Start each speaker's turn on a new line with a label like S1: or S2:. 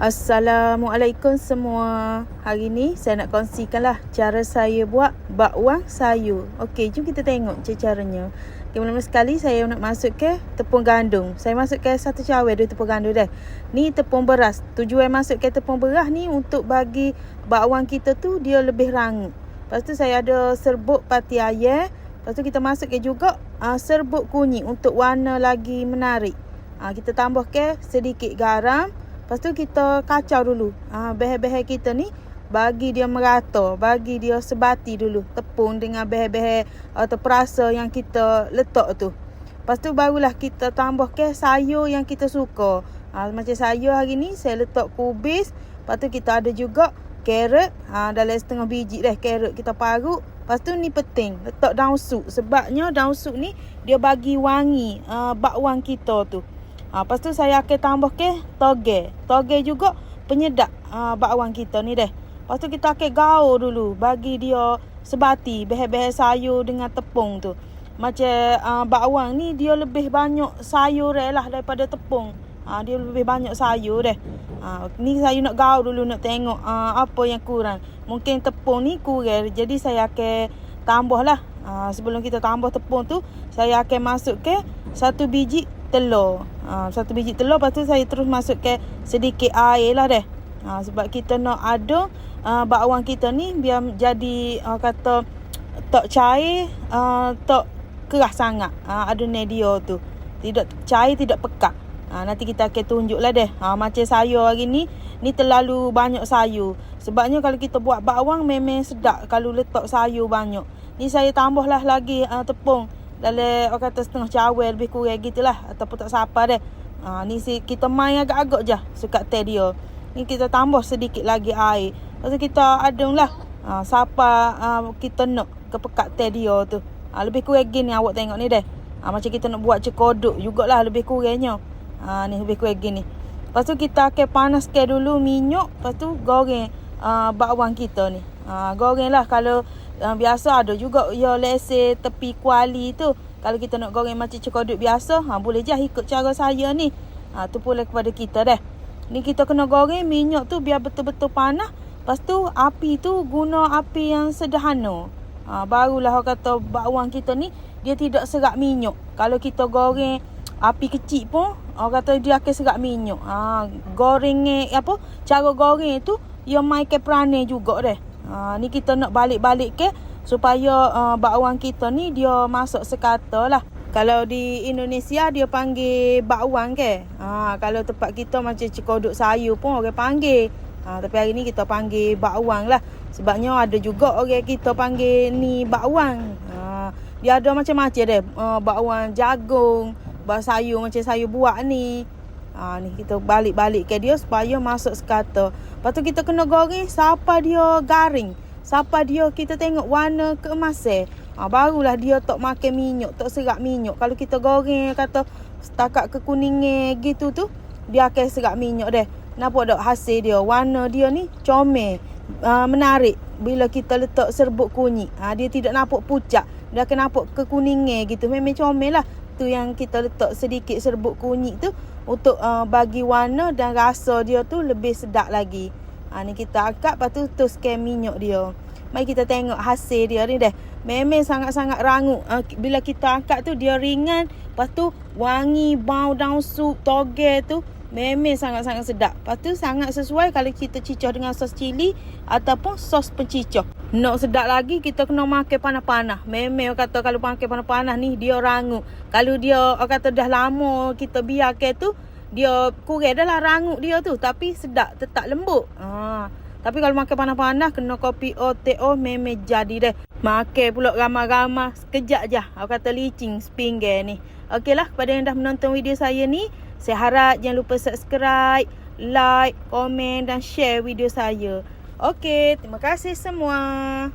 S1: Assalamualaikum semua. Hari ni saya nak kongsikanlah cara saya buat bakwan sayur. Okey, jom kita tengok caranya. Okay, mula sekali saya nak masuk ke tepung gandum. Saya masuk ke satu cawer dua tepung gandum dah. Ni tepung beras. Tujuan masuk ke tepung beras ni untuk bagi bakwan kita tu dia lebih rangup. Lepas tu saya ada serbuk pati ayam. Lepas tu kita masuk ke juga uh, serbuk kunyit untuk warna lagi menarik. Uh, kita tambah ke sedikit garam. Lepas tu kita kacau dulu. Ha, behel-behel kita ni bagi dia merata, bagi dia sebati dulu. Tepung dengan behel-behel atau perasa yang kita letak tu. Lepas tu barulah kita tambah ke sayur yang kita suka. Ha, macam sayur hari ni saya letak kubis. Lepas tu kita ada juga carrot. Ha, dalam setengah biji dah carrot kita parut. Lepas tu ni penting. Letak daun sup. Sebabnya daun sup ni dia bagi wangi uh, bakwan kita tu. Ha, lepas tu saya akan tambah ke toge. Toge juga penyedap ha, bakwan kita ni deh. Lepas tu kita akan gaul dulu. Bagi dia sebati. Behel-behel sayur dengan tepung tu. Macam uh, bakwan ni dia lebih banyak sayur lah daripada tepung. Ha, dia lebih banyak sayur deh. Ha, ni saya nak gaul dulu nak tengok uh, apa yang kurang. Mungkin tepung ni kurang. Jadi saya akan tambah lah. Ha, sebelum kita tambah tepung tu. Saya akan masuk ke satu biji telur. Ha, satu biji telur lepas tu saya terus masuk ke sedikit air lah deh. Ha, sebab kita nak ada uh, bakwan kita ni biar jadi uh, kata tak cair, uh, tak keras sangat. Uh, ada dia tu. Tidak cair, tidak pekat. Ha, nanti kita akan tunjuk lah deh. Ha, macam sayur hari ni, ni terlalu banyak sayur. Sebabnya kalau kita buat bakwan memang sedap kalau letak sayur banyak. Ni saya tambahlah lagi uh, tepung dalam orang kata setengah cawel lebih kurang gitulah ataupun tak siapa deh. Ha, ni si kita main agak-agak je suka teh dia. Ni kita tambah sedikit lagi air. Lepas kita adung lah. Ha, siapa ha, kita nak kepekat teh dia tu. Ha, lebih kurang gini awak tengok ni deh. Ha, macam kita nak buat cekodok jugalah lebih kurangnya. Ha, ni lebih kurang gini. Lepas tu kita akan panaskan dulu minyak. Lepas tu goreng uh, bakwan kita ni. Ha, goreng lah kalau uh, biasa ada juga ya lese tepi kuali tu. Kalau kita nak goreng macam cekodok biasa, ha, boleh je ikut cara saya ni. Ha, tu boleh kepada kita dah. Ni kita kena goreng minyak tu biar betul-betul panas. Lepas tu api tu guna api yang sederhana. Ha, barulah orang kata bakwan kita ni dia tidak serak minyak. Kalau kita goreng api kecil pun orang kata dia akan serak minyak. Ha, goreng apa? Cara goreng tu dia mai ke juga dah. Ha, ni kita nak balik-balik ke supaya uh, bakwan kita ni dia masuk sekata lah. Kalau di Indonesia dia panggil bakwan ke. Ha, kalau tempat kita macam cekodok sayur pun orang panggil. Ha, tapi hari ni kita panggil bakwan lah. Sebabnya ada juga orang kita panggil ni bakwan. Ha, dia ada macam-macam deh. Uh, bakwan jagung, bakwan sayur macam sayur buah ni. Ha, ni kita balik-balik ke dia supaya masuk sekata. Lepas tu kita kena goreng sampai dia garing. Sampai dia kita tengok warna keemasan. Ha, barulah dia tak makan minyak, tak serak minyak. Kalau kita goreng kata setakat kekuningan gitu tu, dia akan serak minyak deh. Nampak tak hasil dia? Warna dia ni comel. Uh, menarik bila kita letak serbuk kunyit. Ha, dia tidak nampak pucat. Dia akan nampak kekuningan gitu. Memang comel lah. Tu yang kita letak sedikit serbuk kunyit tu untuk uh, bagi warna dan rasa dia tu lebih sedap lagi. Ha, ni kita angkat lepas tu tuskan minyak dia. Mari kita tengok hasil dia ni dah. Memang sangat-sangat rangup. Ha, bila kita angkat tu dia ringan. Lepas tu wangi bau daun sup toge tu. Memang sangat-sangat sedap. Lepas tu sangat sesuai kalau kita cicah dengan sos cili ataupun sos pencicah. Nak sedap lagi kita kena makan panas-panas. Memang kata kalau makan panas-panas ni dia rangup. Kalau dia kata dah lama kita biarkan tu dia kurang dah lah rangup dia tu tapi sedap tetap lembut. Ha. Tapi kalau makan panas-panas kena kopi OTO meme jadi deh. Makan pula ramai-ramai sekejap je. Aku kata licin sepinggan ni. Okeylah kepada yang dah menonton video saya ni, saya harap jangan lupa subscribe, like, komen dan share video saya. Okey, terima kasih semua.